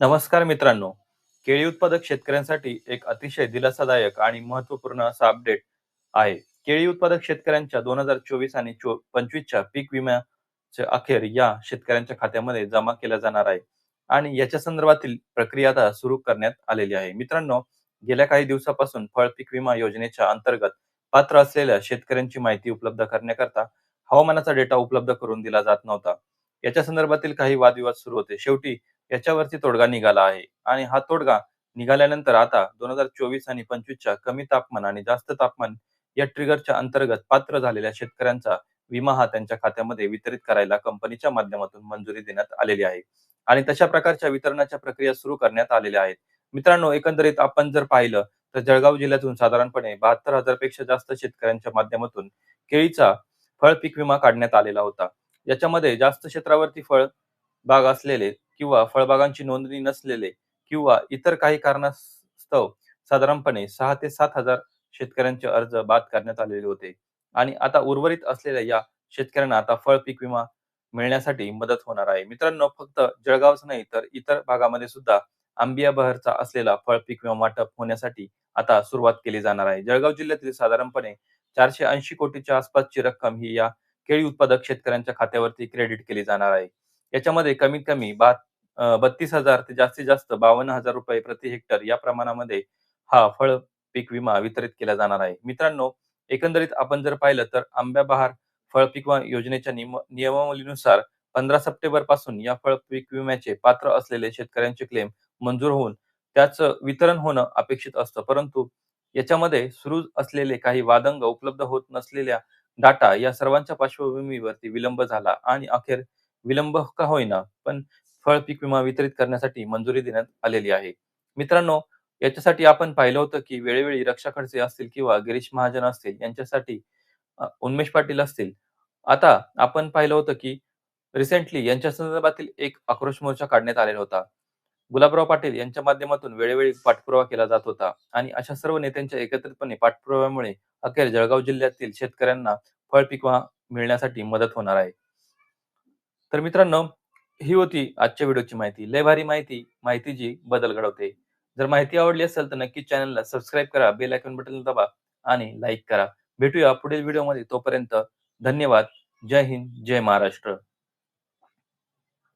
नमस्कार मित्रांनो. केळी उत्पादक शेतकऱ्यांसाठी एक अतिशय दिलासादायक आणि महत्त्वपूर्ण असा अपडेट आहे. केळी उत्पादक शेतकऱ्यांच्या दोन हजार चोवीस आणि पंचवीसच्या पीक विम्याच्या अखेर या शेतकऱ्यांच्या खात्यामध्ये जमा केला जाणार आहे. आणि याच्या संदर्भातील प्रक्रिया आता सुरू करण्यात आलेली आहे. मित्रांनो गेल्या काही दिवसापासून फळ पीक विमा योजनेच्या अंतर्गत पात्र असलेल्या शेतकऱ्यांची माहिती उपलब्ध करण्याकरता हवामानाचा डेटा उपलब्ध करून दिला जात नव्हता. याच्या संदर्भातील काही वादविवाद सुरू होते. शेवटी याच्यावरती तोडगा निघाला आहे. आणि हा तोडगा निघाल्यानंतर आता दोन हजार चोवीस आणि पंचवीसच्या कमी तापमान आणि जास्त तापमान या ट्रिगरच्या अंतर्गत पात्र झालेल्या शेतकऱ्यांचा विमा हा त्यांच्या खात्यामध्ये वितरित करायला कंपनीच्या माध्यमातून मंजुरी देण्यात आलेली आहे. आणि तशा प्रकारच्या वितरणाच्या प्रक्रिया सुरू करण्यात आलेल्या आहेत. मित्रांनो एकंदरीत आपण जर पाहिलं तर जळगाव जिल्ह्यातून साधारणपणे बहात्तर हजारपेक्षा जास्त शेतकऱ्यांच्या माध्यमातून केळीचा फळ पीक विमा काढण्यात आलेला होता. याच्यामध्ये जास्त क्षेत्रावरती फळ बाग असलेले किंवा फळबागांची नोंदणी नसलेले किंवा इतर काही कारणास्तव साधारणपणे सहा ते सात हजार शेतकऱ्यांचे अर्ज बाद करण्यात आलेले होते. आणि आता उर्वरित असलेल्या या शेतकऱ्यांना आता फळ पीक विमा मिळण्यासाठी मदत होणार आहे. मित्रांनो फक्त जळगावच नाही तर इतर भागामध्ये सुद्धा आंबिया बहरचा असलेला फळ पीक विमा वाटप होण्यासाठी आता सुरुवात केली जाणार आहे. जळगाव जिल्ह्यातील साधारणपणे चारशे ऐंशी कोटीच्या आसपासची रक्कम ही या केळी उत्पादक शेतकऱ्यांच्या खात्यावरती क्रेडिट केली जाणार आहे. याच्यामध्ये कमीत कमी बत्तीस हजार ते जास्तीत जास्त बावन्न हजार रुपये प्रति हेक्टर या प्रमाणामध्ये हा फळ पीक विमा वितरित केला जाणार आहे. मित्रांनो एकंदरीत आपण जर पाहिलं तर आंब्या बहार फळ पीक योजनेच्या नियमावलीनुसार पंधरा सप्टेंबरपासून या फळ पीक विम्याचे पात्र असलेले शेतकऱ्यांचे क्लेम मंजूर होऊन त्याचं वितरण होणं अपेक्षित असतं. परंतु याच्यामध्ये सुरू असलेले काही वादंग उपलब्ध होत नसलेल्या डाटा या सर्वांच्या पार्श्वभूमीवरती विलंब झाला आणि अखेर विलंब का होईना. पण फळ पीक विमा वितरित करण्यासाठी मंजुरी देण्यात आलेली आहे. मित्रांनो याच्यासाठी आपण पाहिलं होतं की वेळोवेळी रक्षा खडसे असतील किंवा गिरीश महाजन असतील यांच्यासाठी उन्मेश पाटील असतील. आता आपण पाहिलं होतं की रिसेंटली यांच्या संदर्भातील एक आक्रोश मोर्चा काढण्यात आलेला होता. गुलाबराव पाटील यांच्या माध्यमातून वेळोवेळी पाठपुरावा केला जात होता आणि अशा सर्व नेत्यांच्या एकत्रितपणे पाठपुराव्यामुळे अखेर जळगाव जिल्ह्यातील शेतकऱ्यांना फळ पिकवा मिळण्यासाठी मदत होणार आहे. तर मित्रांनो ही होती आजच्या व्हिडिओची माहिती. लय भारी माहिती माहिती जी बदल घडवते. जर माहिती आवडली असेल तर नक्की चॅनलला सबस्क्राईब करा बेल आयकॉन बटन दाबा आणि लाईक करा. भेटूया पुढील व्हिडिओमध्ये तोपर्यंत धन्यवाद. जय हिंद जय महाराष्ट्र.